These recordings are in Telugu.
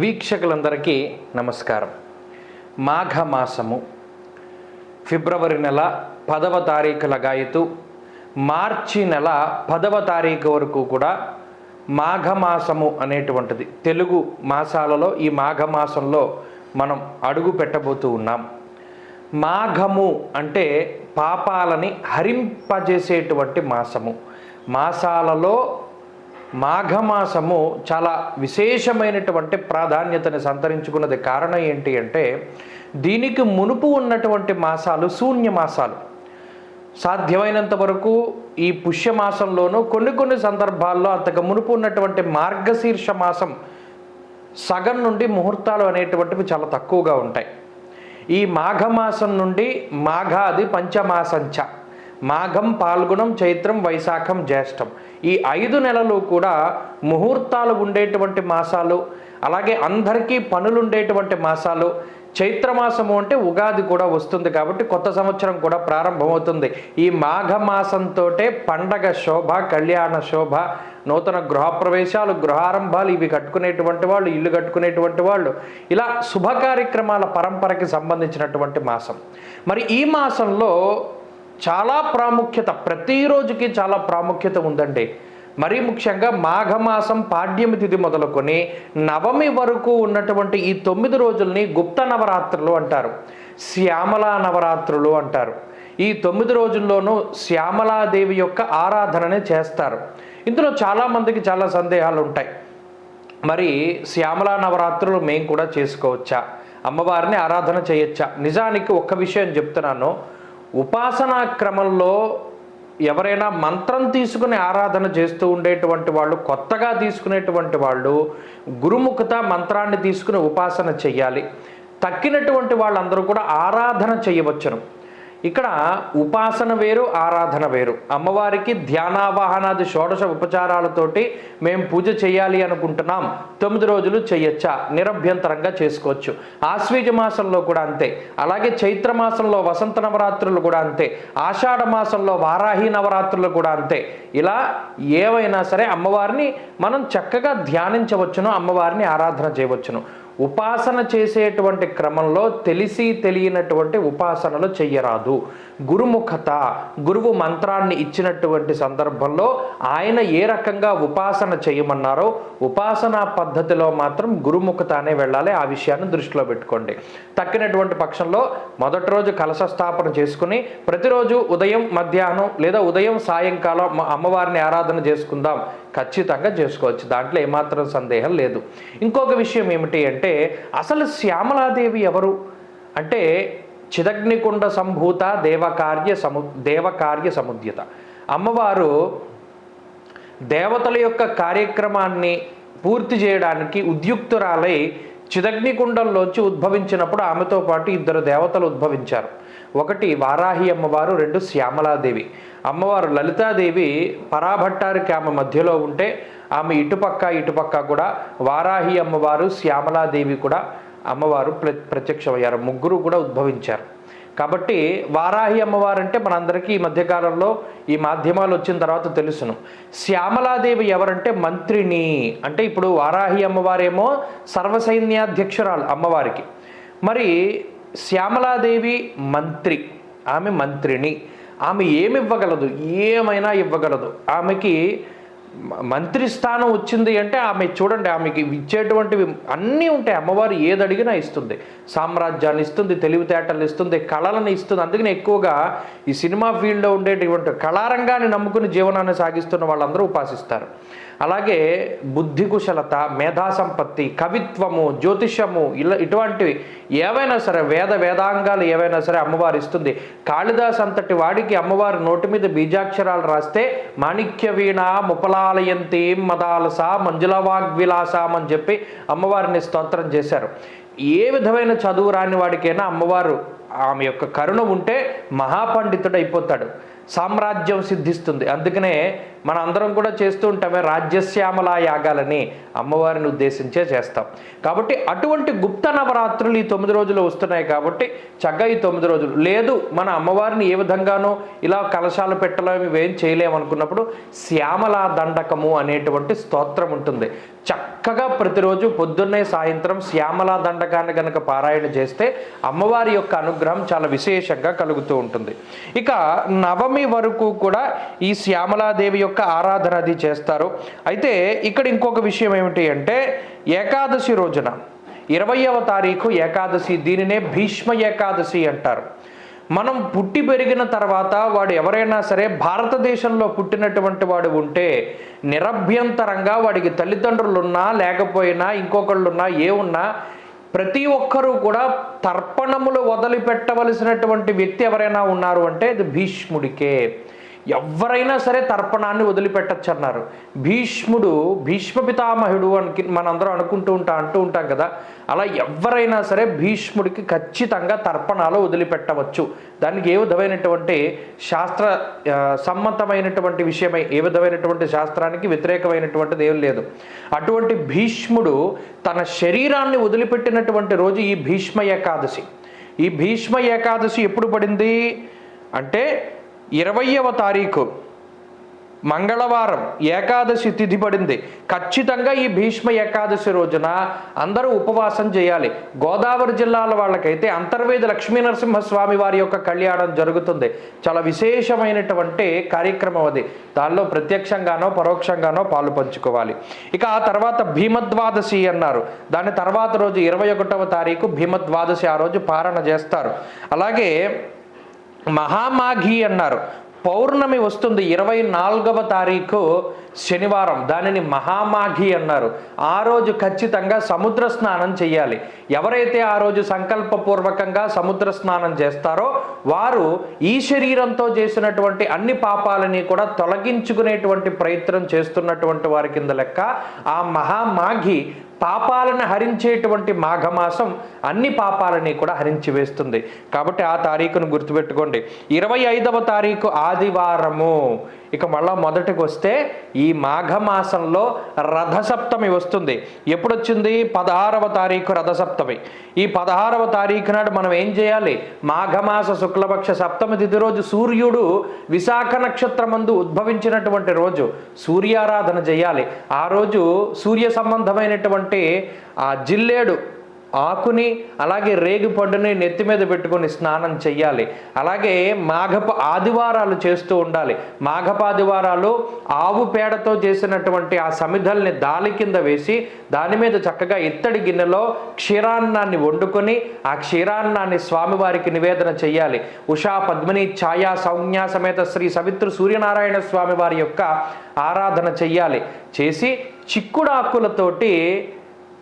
వీక్షకులందరికీ నమస్కారం. మాఘమాసము ఫిబ్రవరి నెల పదవ తారీఖు లగాయతు మార్చి నెల పదవ తారీఖు వరకు కూడా మాఘమాసము అనేటువంటిది. తెలుగు మాసాలలో ఈ మాఘమాసంలో మనం అడుగు పెట్టబోతూ ఉన్నాం. మాఘము అంటే పాపాలని హరింపజేసేటువంటి మాసము. మాసాలలో మాఘమాసము చాలా విశేషమైనటువంటి ప్రాధాన్యతని సంతరించుకున్నది కారణం ఏంటి అంటే దీనికి మునుపు ఉన్నటువంటి మాసాలు శూన్య మాసాలు. సాధ్యమైనంత వరకు ఈ పుష్యమాసంలోనూ కొన్ని కొన్ని సందర్భాల్లో అంతకు మునుపు ఉన్నటువంటి మార్గశీర్ష మాసం సగం నుండి ముహూర్తాలు అనేటువంటివి చాలా తక్కువగా ఉంటాయి. ఈ మాఘమాసం నుండి మాఘాది పంచమాసంచ. మాఘం పాల్గొనం చైత్రం వైశాఖం జ్యేష్టం. ఈ ఐదు నెలలు కూడా ముహూర్తాలు ఉండేటువంటి మాసాలు అలాగే అందరికీ పనులు ఉండేటువంటి మాసాలు. చైత్రమాసము అంటే ఉగాది కూడా వస్తుంది కాబట్టి కొత్త సంవత్సరం కూడా ప్రారంభమవుతుంది. ఈ మాఘమాసంతో పండగ శోభ కళ్యాణ శోభ నూతన గృహప్రవేశాలు గృహారంభాలు ఇవి కట్టుకునేటువంటి వాళ్ళు ఇల్లు కట్టుకునేటువంటి వాళ్ళు. ఇలా శుభ కార్యక్రమాల పరంపరకి సంబంధించినటువంటి మాసం. మరి ఈ మాసంలో చాలా ప్రాముఖ్యత ప్రతిరోజుకి చాలా ప్రాముఖ్యత ఉందండి. మరీ ముఖ్యంగా మాఘమాసం పాడ్యమి తిథి మొదలుకొని నవమి వరకు ఉన్నటువంటి ఈ తొమ్మిది రోజుల్ని గుప్త నవరాత్రులు అంటారు. శ్యామలా నవరాత్రులు అంటారు. ఈ తొమ్మిది రోజుల్లోనూ శ్యామలాదేవి యొక్క ఆరాధనని చేస్తారు. ఇందులో చాలామందికి చాలా సందేహాలు ఉంటాయి మరి శ్యామలా నవరాత్రులు మేము కూడా చేసుకోవచ్చా? అమ్మవారిని ఆరాధన చేయొచ్చా? నిజానికి ఒక్క విషయం చెప్తున్నాను. ఉపాసనా క్రమంలో ఎవరైనా మంత్రం తీసుకుని ఆరాధన చేస్తూ ఉండేటువంటి వాళ్ళు కొత్తగా తీసుకునేటువంటి వాళ్ళు గురుముఖత మంత్రాన్ని తీసుకుని ఉపాసన చెయ్యాలి. తక్కినటువంటి వాళ్ళందరూ కూడా ఆరాధన చేయవచ్చును. ఇక్కడ ఉపాసన వేరు ఆరాధన వేరు. అమ్మవారికి ధ్యానావాహనాది షోడశ ఉపచారాలతోటి మేము పూజ చేయాలి అనుకుంటున్నాం. తొమ్మిది రోజులు చేయొచ్చా? నిరభ్యంతరంగా చేసుకోవచ్చు. ఆశ్వీజ మాసంలో కూడా అంతే. అలాగే చైత్ర మాసంలో వసంత నవరాత్రులు కూడా అంతే. ఆషాఢ మాసంలో వారాహి నవరాత్రులు కూడా అంతే. ఇలా ఏవైనా సరే అమ్మవారిని మనం చక్కగా ధ్యానించవచ్చును అమ్మవారిని ఆరాధన చేయవచ్చును. ఉపాసన చేసేటువంటి క్రమంలో తెలిసి తెలియనటువంటి ఉపాసనలు చెయ్యరాదు. గురుముఖత గురువు మంత్రాన్ని ఇచ్చినటువంటి సందర్భంలో ఆయన ఏ రకంగా ఉపాసన చేయమన్నారో ఉపాసనా పద్ధతిలో మాత్రం గురుముఖతనే వెళ్ళాలి. ఆ విషయాన్ని దృష్టిలో పెట్టుకోండి. తక్కినటువంటి పక్షంలో మొదటి రోజు కలశ స్థాపన చేసుకుని ప్రతిరోజు ఉదయం మధ్యాహ్నం లేదా ఉదయం సాయంకాలం అమ్మవారిని ఆరాధన చేసుకుందాం. ఖచ్చితంగా చేసుకోవచ్చు. దాంట్లో ఏమాత్రం సందేహం లేదు. ఇంకొక విషయం ఏమిటి అంటే అసలు శ్యామలాదేవి ఎవరు? అంటే చిదగ్నికుండ సంభూత దేవకార్య సము దేవకార్య సముద్యత. అమ్మవారు దేవతల యొక్క కార్యక్రమాన్ని పూర్తి చేయడానికి ఉద్యుక్తురాలై చిదగ్నికుండంలోంచి ఉద్భవించినప్పుడు ఆమెతో పాటు ఇద్దరు దేవతలు ఉద్భవించారు. ఒకటి వారాహి అమ్మవారు రెండు శ్యామలాదేవి. అమ్మవారు లలితాదేవి పరాభట్టారికి ఆమె మధ్యలో ఉంటే ఆమె ఇటుపక్క ఇటుపక్క కూడా వారాహి అమ్మవారు శ్యామలాదేవి కూడా అమ్మవారు ప్ర ప్రత్యక్షమయ్యారు. ముగ్గురు కూడా ఉద్భవించారు. కాబట్టి వారాహి అమ్మవారు అంటే మనందరికీ ఈ మధ్యకాలంలో ఈ మాధ్యమాలు వచ్చిన తర్వాత తెలుసును. శ్యామలాదేవి ఎవరంటే మంత్రిని అంటే ఇప్పుడు వారాహి అమ్మవారేమో సర్వసైన్యాధ్యక్షురాలు అమ్మవారికి. మరి శ్యామలాదేవి మంత్రి ఆమె మంత్రిని ఆమె ఏమి ఇవ్వగలదు? ఏమైనా ఇవ్వగలదు? ఆమెకి మంత్రి స్థానం వచ్చింది అంటే ఆమె చూడండి ఆమెకి ఇచ్చేటువంటివి అన్నీ ఉంటాయి. అమ్మవారు ఏది అడిగినా ఇస్తుంది. సామ్రాజ్యాన్ని ఇస్తుంది తెలివితేటలు ఇస్తుంది కళలను ఇస్తుంది. అందుకని ఎక్కువగా ఈ సినిమా ఫీల్డ్లో ఉండేటువంటి కళారంగాన్ని నమ్ముకుని జీవనాన్ని సాగిస్తున్న వాళ్ళందరూ ఉపాసిస్తారు. అలాగే బుద్ధి కుశలత మేధాసంపత్తి కవిత్వము జ్యోతిష్యము ఇలా ఇటువంటివి ఏవైనా సరే వేద వేదాంగాలు ఏవైనా సరే అమ్మవారు ఇస్తుంది. కాళిదాస్ అంతటి వాడికి అమ్మవారి నోటి మీద బీజాక్షరాలు రాస్తే మాణిక్య వీణ ముపలాలయంతి మదాలస మంజులవాగ్విలాసం అని చెప్పి అమ్మవారిని స్తోత్రం చేశారు. ఏ విధమైన చదువు రాని వాడికైనా అమ్మవారు ఆమె యొక్క కరుణ ఉంటే మహాపండితుడు అయిపోతాడు సామ్రాజ్యం సిద్ధిస్తుంది. అందుకనే మన అందరం కూడా చేస్తూ ఉంటామే రాజ్యశ్యామలా యాగాలని అమ్మవారిని ఉద్దేశించే చేస్తాం. కాబట్టి అటువంటి గుప్త నవరాత్రులు ఈ తొమ్మిది రోజులు వస్తున్నాయి కాబట్టి చక్కగా ఈ తొమ్మిది రోజులు. లేదు మన అమ్మవారిని ఏ విధంగానో ఇలా కలశాలు పెట్టలేము ఇవేం చేయలేము అనుకున్నప్పుడు శ్యామలా దండకము అనేటువంటి స్తోత్రం ఉంటుంది. చక్క చక్కగా ప్రతిరోజు పొద్దున్నే సాయంత్రం శ్యామలా దండకాన్ని కనుక పారాయణ చేస్తే అమ్మవారి యొక్క అనుగ్రహం చాలా విశేషంగా కలుగుతూ ఉంటుంది. ఇక నవమి వరకు కూడా ఈ శ్యామలాదేవి యొక్క ఆరాధన అది చేస్తారు. అయితే ఇక్కడ ఇంకొక విషయం ఏమిటి అంటే ఏకాదశి రోజున ఇరవయవ తారీఖు ఏకాదశి దీనినే భీష్మ ఏకాదశి అంటారు. మనం పుట్టి పెరిగిన తర్వాత వాడు ఎవరైనా సరే భారతదేశంలో పుట్టినటువంటి వాడు ఉంటే నిరభ్యంతరంగా వాడికి తల్లిదండ్రులున్నా లేకపోయినా ఇంకొకళ్ళున్నా ఏ ఉన్నా ప్రతి ఒక్కరూ కూడా తర్పణములు వదిలిపెట్టవలసినటువంటి వ్యక్తి ఎవరైనా ఉన్నారు అంటే అది భీష్ముడికే. ఎవరైనా సరే తర్పణాన్ని వదిలిపెట్టచ్చు అన్నారు భీష్ముడు భీష్మ పితామహుడు అని మనందరం అనుకుంటూ ఉంటా అంటూ ఉంటాం కదా. అలా ఎవరైనా సరే భీష్ముడికి ఖచ్చితంగా తర్పణాలు వదిలిపెట్టవచ్చు. దానికి ఏ విధమైనటువంటి శాస్త్ర సమ్మతమైనటువంటి విషయమై ఏ విధమైనటువంటి శాస్త్రానికి వ్యతిరేకమైనటువంటిది ఏం లేదు. అటువంటి భీష్ముడు తన శరీరాన్ని వదిలిపెట్టినటువంటి రోజు ఈ భీష్మ ఏకాదశి. ఈ భీష్మ ఏకాదశి ఎప్పుడు పడింది? అంటే ఇరవయవ తారీఖు మంగళవారం ఏకాదశి తిథి పడింది. ఖచ్చితంగా ఈ భీష్మ ఏకాదశి రోజున అందరూ ఉపవాసం చేయాలి. గోదావరి జిల్లాల వాళ్ళకైతే అంతర్వేది లక్ష్మీ నరసింహస్వామి వారి యొక్క కళ్యాణం జరుగుతుంది. చాలా విశేషమైనటువంటి కార్యక్రమం అది. దానిలో ప్రత్యక్షంగానో పరోక్షంగానో పాలు పంచుకోవాలి. ఇక ఆ తర్వాత భీమద్వాదశి అన్నారు. దాని తర్వాత రోజు ఇరవై ఒకటవ తారీఖు భీమద్వాదశి ఆ రోజు పారణ చేస్తారు. అలాగే మహామాఘి అన్నారు. పౌర్ణమి వస్తుంది ఇరవై నాలుగవ తారీఖు శనివారం. దానిని మహామాఘి అన్నారు. ఆ రోజు ఖచ్చితంగా సముద్ర స్నానం చేయాలి ఎవరైతే ఆ రోజు సంకల్పపూర్వకంగా సముద్ర స్నానం చేస్తారో వారు ఈ శరీరంతో చేసినటువంటి అన్ని పాపాలని కూడా తొలగించుకునేటువంటి ప్రయత్నం చేస్తున్నటువంటి వారి కింద లెక్క ఆ మహామాఘి పాపాలను హరించేటువంటి మాఘమాసం అన్ని పాపాలని కూడా హరించి వేస్తుంది. కాబట్టి ఆ తారీఖును గుర్తుపెట్టుకోండి. ఇరవై ఐదవ తారీఖు ఆదివారము. ఇక మళ్ళా మొదటికి వస్తే ఈ మాఘమాసంలో రథసప్తమి వస్తుంది. ఎప్పుడు వచ్చింది పదహారవ తారీఖు రథసప్తమి. ఈ పదహారవ తారీఖు నాడు మనం ఏం చేయాలి? మాఘమాస శుక్లపక్ష సప్తమి తిథి రోజు సూర్యుడు విశాఖ నక్షత్రమందు ఉద్భవించినటువంటి రోజు. సూర్యారాధన చేయాలి. ఆ రోజు సూర్య సంబంధమైనటువంటి ఆ జిల్లేడు ఆకుని అలాగే రేగిపడ్డుని నెత్తి మీద పెట్టుకొని స్నానం చెయ్యాలి. అలాగే మాఘప ఆదివారాలు చేస్తూ ఉండాలి. మాఘపాదివారాలు ఆవు పేడతో చేసినటువంటి ఆ సమిధల్ని దాలి కింద వేసి దాని మీద చక్కగా ఇత్తడి గిన్నెలో క్షీరాన్నాన్ని వండుకొని ఆ క్షీరాన్నాన్ని స్వామివారికి నివేదన చెయ్యాలి. ఉషా పద్మిని ఛాయా సౌజ్ఞా సమేత శ్రీ సవిత్రు సూర్యనారాయణ స్వామి వారి యొక్క ఆరాధన చెయ్యాలి. చేసి చిక్కుడాకులతోటి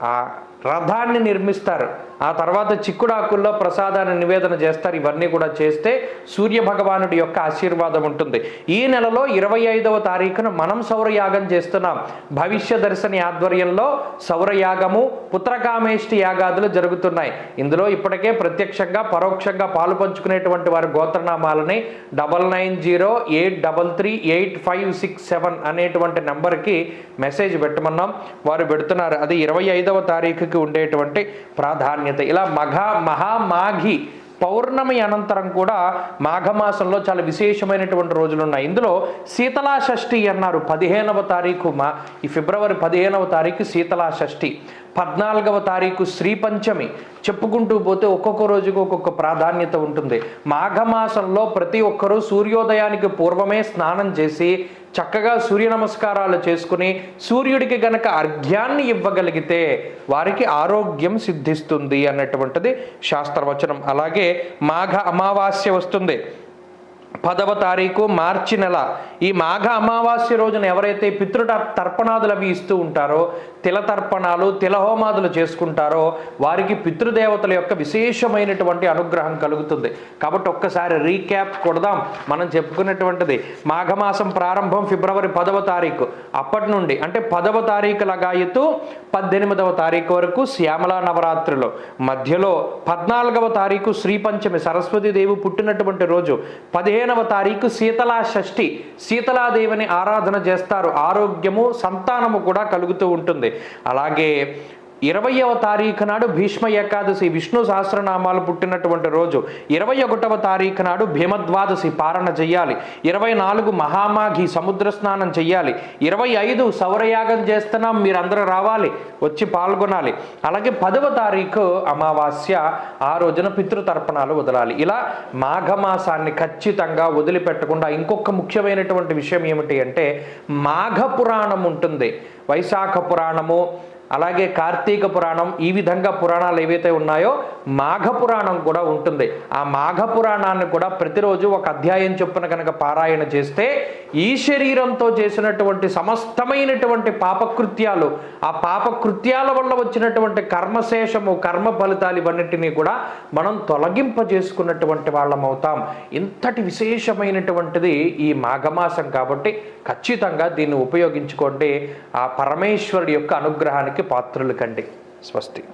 ఆ రథాన్ని నిర్మిస్తారు. ఆ తర్వాత చిక్కుడాకుల్లో ప్రసాదాన్ని నివేదన చేస్తారు. ఇవన్నీ కూడా చేస్తే సూర్య భగవానుడి యొక్క ఆశీర్వాదం ఉంటుంది. ఈ నెలలో ఇరవై ఐదవ తారీఖున మనం సౌరయాగం చేస్తున్నాం. భవిష్య దర్శని ఆధ్వర్యంలో సౌరయాగము పుత్రకామేష్టి యాగాదులు జరుగుతున్నాయి. ఇందులో ఇప్పటికే ప్రత్యక్షంగా పరోక్షంగా పాలు పంచుకునేటువంటి వారి గోత్రనామాలని double nine zero eight double three eight five six seven అనేటువంటి నెంబర్కి మెసేజ్ పెట్టమన్నాం. వారు పెడుతున్నారు. అది ఇరవై ఐదవ తారీఖుకి ఉండేటువంటి ప్రాధాన్యత. ఇలా మఘ మహామాఘి పౌర్ణమి అనంతరం కూడా మాఘమాసంలో చాలా విశేషమైనటువంటి రోజులు ఉన్నాయి. ఇందులో శీతలా షష్ఠి అన్నారు. పదిహేనవ తారీఖు మా ఈ ఫిబ్రవరి పదిహేనవ తారీఖు శీతలా షష్ఠి పద్నాలుగవ తారీఖు శ్రీ పంచమి చెప్పుకుంటూ పోతే ఒక్కొక్క రోజుకు ఒక్కొక్క ప్రాధాన్యత ఉంటుంది. మాఘమాసంలో ప్రతి ఒక్కరూ సూర్యోదయానికి పూర్వమే స్నానం చేసి చక్కగా సూర్య నమస్కారాలు చేసుకుని సూర్యుడికి గనక అర్ఘ్యాన్ని ఇవ్వగలిగితే వారికి ఆరోగ్యం సిద్ధిస్తుంది అన్నటువంటిది శాస్త్రవచనం. అలాగే మాఘ అమావాస్య వస్తుంది. పదవ తారీఖు మార్చి నెల. ఈ మాఘ అమావాస్య రోజున ఎవరైతే పితృ తర్పణాదులు అవి ఇస్తూ ఉంటారో తిలతర్పణాలు తిలహోమాదులు చేసుకుంటారో వారికి పితృదేవతల యొక్క విశేషమైనటువంటి అనుగ్రహం కలుగుతుంది. కాబట్టి ఒక్కసారి రీక్యాప్ కొడదాం. మనం చెప్పుకున్నటువంటిది మాఘమాసం ప్రారంభం ఫిబ్రవరి పదవ తారీఖు. అప్పటి నుండి అంటే పదవ తారీఖు లగాయతు పద్దెనిమిదవ తారీఖు వరకు శ్యామల నవరాత్రులు. మధ్యలో పద్నాలుగవ తారీఖు శ్రీ పంచమి సరస్వతీదేవి పుట్టినటువంటి రోజు. పదిహేనవ తారీఖు శీతలా షష్ఠి. శీతలాదేవిని ఆరాధన చేస్తారు. ఆరోగ్యము సంతానము కూడా కలుగుతూ ఉంటుంది. అలాగే ఇరవయవ తారీఖు నాడు భీష్మ ఏకాదశి విష్ణు సహస్రనామాలు పుట్టినటువంటి రోజు. ఇరవై ఒకటవ తారీఖు నాడు భీమద్వాదశి పారణ చెయ్యాలి ఇరవై నాలుగు మహామాఘి సముద్ర స్నానం చెయ్యాలి ఇరవై ఐదు సౌరయాగం చేస్తున్నాం మీరందరూ రావాలి వచ్చి పాల్గొనాలి. అలాగే పదవ తారీఖు అమావాస్య ఆ రోజున పితృతర్పణాలు వదలాలి. ఇలా మాఘమాసాన్ని ఖచ్చితంగా వదిలిపెట్టకుండా ఇంకొక ముఖ్యమైనటువంటి విషయం ఏమిటి అంటే మాఘ పురాణం ఉంటుంది. వైశాఖ పురాణము అలాగే కార్తీక పురాణం ఈ విధంగా పురాణాలు ఏవైతే ఉన్నాయో మాఘ పురాణం కూడా ఉంటుంది. ఆ మాఘ పురాణాన్ని కూడా ప్రతిరోజు ఒక అధ్యాయం చొప్పున కనుక పారాయణ చేస్తే ఈ శరీరంతో చేసినటువంటి సమస్తమైనటువంటి పాపకృత్యాలు ఆ పాపకృత్యాల వల్ల వచ్చినటువంటి కర్మశేషము కర్మ ఫలితాలు ఇవన్నిటినీ కూడా మనం తొలగింపజేసుకున్నటువంటి వాళ్ళం అవుతాం. ఇంతటి విశేషమైనటువంటిది ఈ మాఘమాసం కాబట్టి ఖచ్చితంగా దీన్ని ఉపయోగించుకోండి. ఆ పరమేశ్వరుడి యొక్క అనుగ్రహానికి పాత్రులు కండి. స్వస్తి.